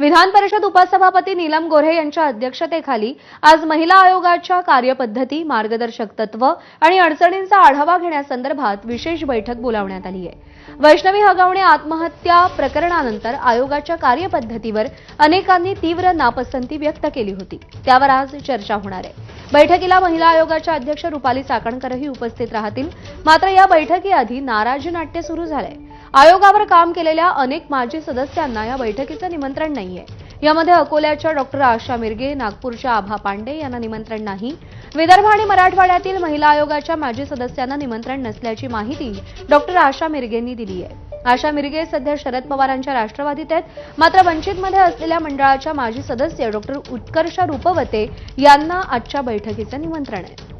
विधान परिषद उपसभापती नीलम गोऱ्हे यांच्या अध्यक्षतेखाली आज महिला आयोगाच्या कार्यपद्धती मार्गदर्शक तत्व आणि अडचणींचा आढावा घेण्यासंदर्भात विशेष बैठक बोलावण्यात आली आहे. वैष्णवी हगवणे आत्महत्या प्रकरणानंतर आयोगाच्या कार्यपद्धतीवर अनेकांनी तीव्र नापसंती व्यक्त केली होती. त्यावर आज चर्चा होणार आहे. बैठकीला महिला आयोगाच्या अध्यक्ष रुपाली चाकणकरही उपस्थित राहतील. मात्र या बैठकीआधी नाराजी नाट्य सुरू झालंय. आयोगावर काम केलेल्या अनेक माजी सदस्यांना या बैठकीचं निमंत्रण नाहीये. यामध्ये अकोल्याच्या डॉक्टर आशा मिरगे नागपूरच्या आभा पांडे यांना निमंत्रण नाही. विदर्भ आणि मराठवाड्यातील महिला आयोगाच्या माजी सदस्यांना निमंत्रण नसल्याची माहिती डॉक्टर आशा मिरगेंनी दिली आहे. आशा मिरगे सध्या शरद पवारांच्या राष्ट्रवादीत आहेत. मात्र वंचितमध्ये असलेल्या मंडळाच्या माजी सदस्य डॉक्टर उत्कर्ष रूपवते यांना आजच्या बैठकीचं निमंत्रण आहे.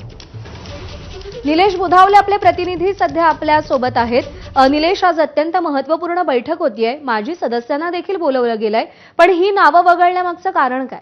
निलेश बुधावले आपले प्रतिनिधी सध्या आपल्यासोबत आहेत. निलेश आज अत्यंत महत्त्वपूर्ण बैठक होतीये. माजी सदस्यांना देखील बोलवलं गेलंय. पण ही नावं वगळण्यामागचं कारण काय?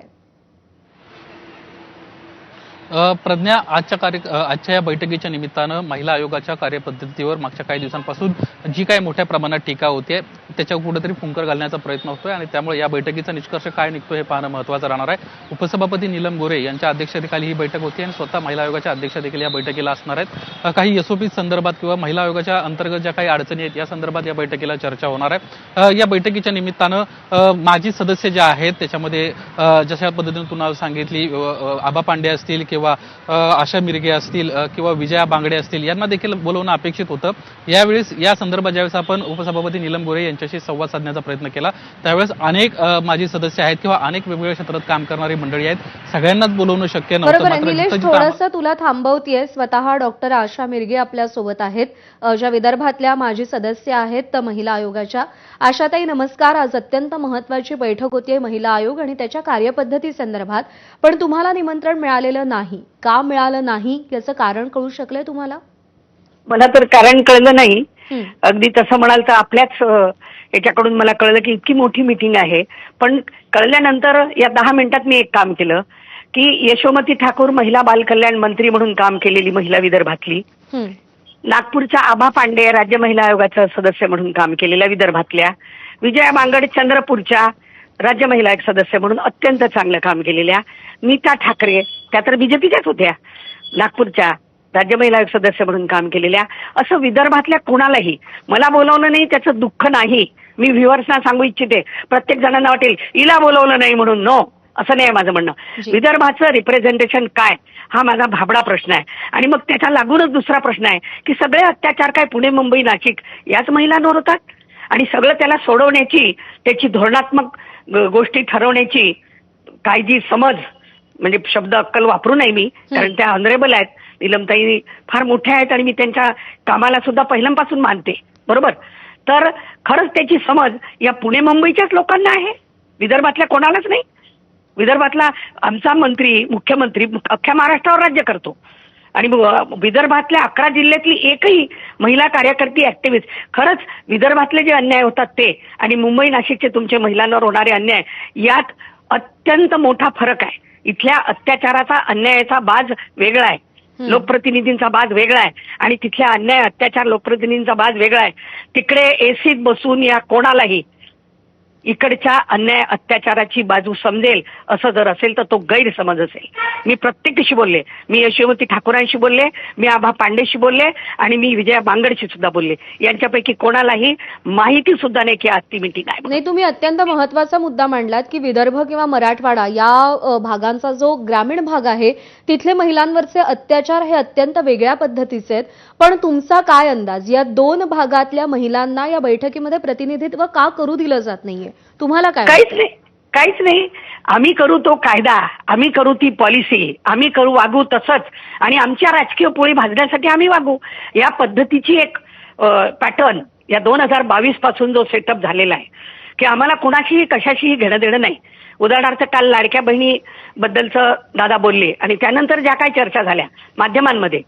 प्रज्ञा आजच्या कार्य आजच्या या बैठकीच्या निमित्तानं महिला आयोगाच्या कार्यपद्धतीवर मागच्या काही दिवसांपासून जी काही मोठ्या प्रमाणात टीका होते त्याच्यावर कुठेतरी फुंकर घालण्याचा प्रयत्न होतोय आणि त्यामुळे या बैठकीचा निष्कर्ष काय निघतो हे पाहणं महत्वाचं राहणार आहे. उपसभापती नीलम गोरे यांच्या अध्यक्षतेखाली ही बैठक होती आणि स्वतः महिला आयोगाच्या अध्यक्ष देखील या बैठकीला असणार आहेत. काही एसओपी संदर्भात किंवा महिला आयोगाच्या अंतर्गत ज्या काही अडचणी आहेत या संदर्भात या बैठकीला चर्चा होणार आहे. या बैठकीच्या निमित्तानं माजी सदस्य जे आहेत त्याच्यामध्ये जशा पद्धतीने तुम्हाला सांगितली आबा पांडे असतील किंवा अ, आशा मिरगे असतील किंवा विजया बांगडे असतील यांना देखील बोलवणं अपेक्षित होतं. यावेळेस या संदर्भात ज्यावेळेस आपण उपसभापती नीलम गोरे यांच्याशी संवाद साधण्याचा प्रयत्न केला त्यावेळेस अनेक माजी सदस्य आहेत किंवा अनेक वेगवेगळ्या क्षेत्रात काम करणारी मंडळी आहेत. सगळ्यांनाच बोलवणं शक्य नव्हतं थोडंसं तुला थांबवतीये. स्वतः डॉक्टर आशा मिरगे आपल्यासोबत आहेत ज्या विदर्भातल्या माजी सदस्य आहेत तर महिला आयोगाच्या. आशाताई नमस्कार. आज अत्यंत महत्वाची बैठक होतीये महिला आयोग आणि त्याच्या कार्यपद्धती संदर्भात. पण तुम्हाला निमंत्रण मिळालेलं नाही. का मिळालं नाही याचं कारण कळू शकलंय तुम्हाला मला तर कारण कळलं नाही. अगदी तसं म्हणाल तर आपल्याच याच्याकडून मला कळलं की इतकी मोठी मीटिंग आहे पण कळल्यानंतर या दहा मिनिटात मी एक काम केलं की यशोमती ठाकूर महिला बालकल्याण मंत्री म्हणून काम केलेली महिला विदर्भातली. नागपूरच्या आभा पांडे राज्य महिला आयोगाचा सदस्य म्हणून काम केलेल्या विदर्भातल्या विजया बांगड चंद्रपूरच्या राज्य महिला आयोग सदस्य म्हणून अत्यंत चांगलं काम केलेल्या नीता ठाकरे त्या तर बीजेपीच्याच होत्या. नागपूरच्या राज्य महिला आयोग सदस्य म्हणून काम केलेल्या. असं विदर्भातल्या कोणालाही मला बोलवलं नाही त्याचं दुःख नाही. मी व्ह्युअर्सना सांगू इच्छिते प्रत्येक जणांना वाटेल हिला बोलवलं नाही म्हणून नो असं नाही आहे माझं म्हणणं. विदर्भाचं रिप्रेझेंटेशन काय? हा माझा भाबडा प्रश्न आहे. आणि मग त्याच्या लागूनच दुसरा प्रश्न आहे की सगळे अत्याचार काय पुणे मुंबई नाशिक याच महिलांवर होतात? आणि सगळं त्याला सोडवण्याची त्याची धोरणात्मक गोष्टी ठरवण्याची काय जी समज म्हणजे शब्द अक्कल वापरू नये मी कारण त्या ऑनरेबल आहेत. निलमताई फार मोठ्या आहेत आणि मी त्यांच्या कामाला सुद्धा पहिल्यापासून मानते. बरोबर? तर खरंच त्याची समज या पुणे मुंबईच्याच लोकांना आहे. विदर्भातल्या कोणालाच नाही. विदर्भातला आमचा मंत्री मुख्यमंत्री अख्ख्या महाराष्ट्रावर राज्य करतो. आणि विदर्भातल्या अकरा जिल्ह्यातली एकही महिला कार्यकर्ती ऍक्टिव्हिस्ट खरंच विदर्भातले जे अन्याय होतात ते आणि मुंबई नाशिकचे तुमचे महिलांवर होणारे अन्याय यात अत्यंत मोठा फरक आहे. इथल्या अत्याचाराचा अन्यायाचा बाज वेगळा आहे. लोकप्रतिनिधींचा बाज वेगळा आहे. आणि तिथल्या अन्याय अत्याचार लोकप्रतिनिधींचा बाज वेगळा आहे. तिकडे एसीत बसून या कोणालाही इकडच्या अन्याय अत्याचाराची बाजू समजेल असं जर असेल तर तो गैरसमज असेल. मी प्रत्येकीशी बोलले. मी यशोमती ठाकूरांशी बोलले. मी आभा पांडेशी बोलले आणि मी विजया बांगडशी सुद्धा बोलले. यांच्यापैकी कोणालाही माहिती सुद्धा नाही की आजची मिटिंग आहे. नाही तुम्ही अत्यंत महत्त्वाचा मुद्दा मांडलात की विदर्भ किंवा मराठवाडा या भागांचा जो ग्रामीण भाग आहे तिथले महिलांवरचे अत्याचार हे अत्यंत वेगळ्या पद्धतीचे आहेत. पण तुमचा काय अंदाज? या दोन भागातल्या महिलांना या बैठकीमध्ये प्रतिनिधित्व का करू दिलं जात नाहीये? तुम्हाला काय काहीच नाही काहीच नाही. आम्ही करू तो कायदा आम्ही करू ती पॉलिसी आम्ही करू वागू तसंच. आणि आमच्या राजकीय पोळी भाजण्यासाठी आम्ही वागू. या पद्धतीची एक पॅटर्न या दोन हजार बावीसपासून जो सेटअप झालेला आहे की आम्हाला कुणाशीही कशाशीही घेणं देणं नाही. उदाहरणार्थ काल लाडक्या बहिणी बद्दलचं दादा बोलले आणि त्यानंतर ज्या काही चर्चा झाल्या माध्यमांमध्ये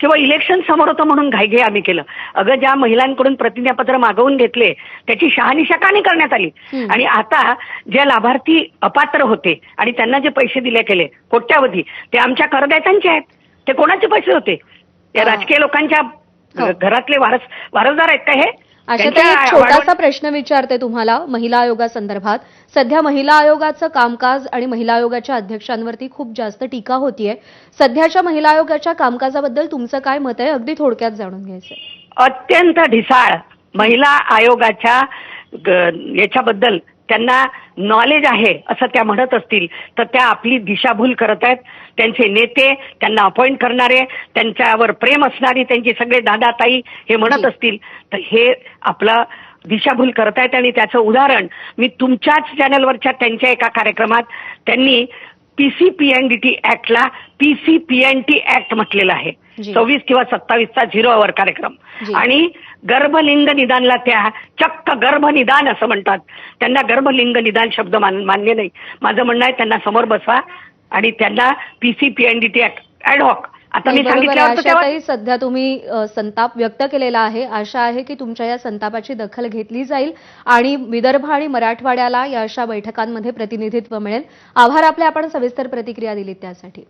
किंवा इलेक्शन समोर होतं म्हणून घाईघाई आम्ही केलं अगं ज्या महिलांकडून प्रतिज्ञापत्र मागवून घेतले त्याची शहानिशा का नाही करण्यात आली. आणि आता जे लाभार्थी अपात्र होते आणि त्यांना जे पैसे दिले गेले कोट्यावधी ते आमच्या करदात्यांचे आहेत ते कोणाचे पैसे होते ते हा. राजकीय लोकांच्या हो. घरातले वारस वारसदार आहेत का हे एक छोटासा प्रश्न विचारते तुम्हाला महिला आयोगासंदर्भात. सध्या महिला आयोगाचं कामकाज आणि महिला आयोगाच्या अध्यक्षांवरती खूप जास्त टीका होतीये. सध्याच्या महिला आयोगाच्या कामकाजाबद्दल तुमचं काय मत आहे अगदी थोडक्यात जाणून घ्यायचंय. अत्यंत ढिसाळ महिला आयोगाच्या याच्याबद्दल त्यांना नॉलेज आहे असं त्या म्हणत असतील तर त्या आपली दिशाभूल करत आहेत त्यांचे नेते त्यांना अपॉइंट करणारे त्यांच्यावर प्रेम असणारी त्यांची सगळे दादा ताई हे म्हणत. असतील तर हे आपलं दिशाभूल करतायत आणि त्याचं उदाहरण मी तुमच्याच चॅनलवरच्या त्यांच्या एका कार्यक्रमात त्यांनी पीसीपीएनडीटी ऍक्टला पीसीपीएनटी ऍक्ट म्हटलेलं आहे. सव्वीस किंवा सत्तावीसचा झिरो अवर कार्यक्रम. आणि गर्भलिंग निदानला त्या चक्क गर्भनिदान असं म्हणतात त्यांना गर्भलिंग निदान शब्द मान- मान्य नाही माझं म्हणणं आहे त्यांना समोर बसवा आणि त्यांना पीसीपीएनडीटी ऍडहॉक आता मी नाही, बरोबर आहे. सांगितल्यावर तर तेव्हा- अशातही सध्या तुम्ही संताप व्यक्त केलेला आहे. आशा आहे की तुमच्या या संतापाची दखल घेतली जाईल आणि विदर्भ आणि मराठवाड्याला या अशा बैठकांमध्ये प्रतिनिधित्व मिळेल. आभार आपले आपण सविस्तर प्रतिक्रिया दिली त्यासाठी.